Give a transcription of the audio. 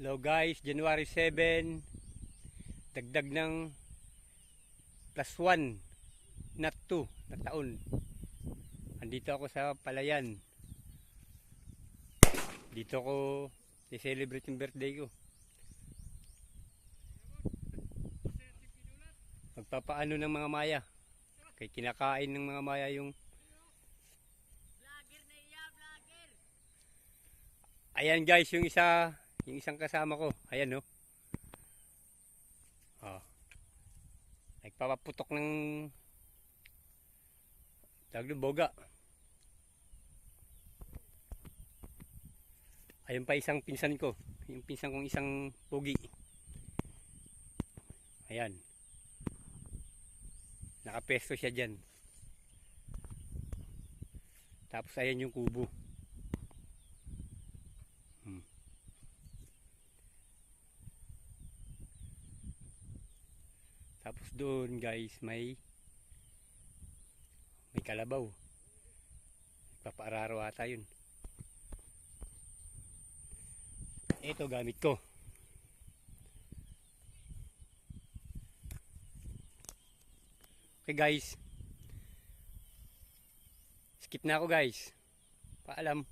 Hello guys, January 7, dagdag ng plus 1, not 2 na taon. Andito ako sa Palayan. Dito ko i-celebrate yung birthday ko. Magpapaano ng mga maya. Kay kinakain ng mga maya yung. Ayan guys, yung isa, yung isang kasama ko. Ayan no. Oh. Nagpapaputok ng tawag boga. Ayun pa isang pinsan ko. Yung pinsan kong isang pugi. Ayan. Nakapesto siya dyan. Tapos ayan yung kubo. Tapos doon guys may may kalabaw. Papaararo ata yun. Ito gamit ko. Okay guys. Skip na ako guys. Paalam.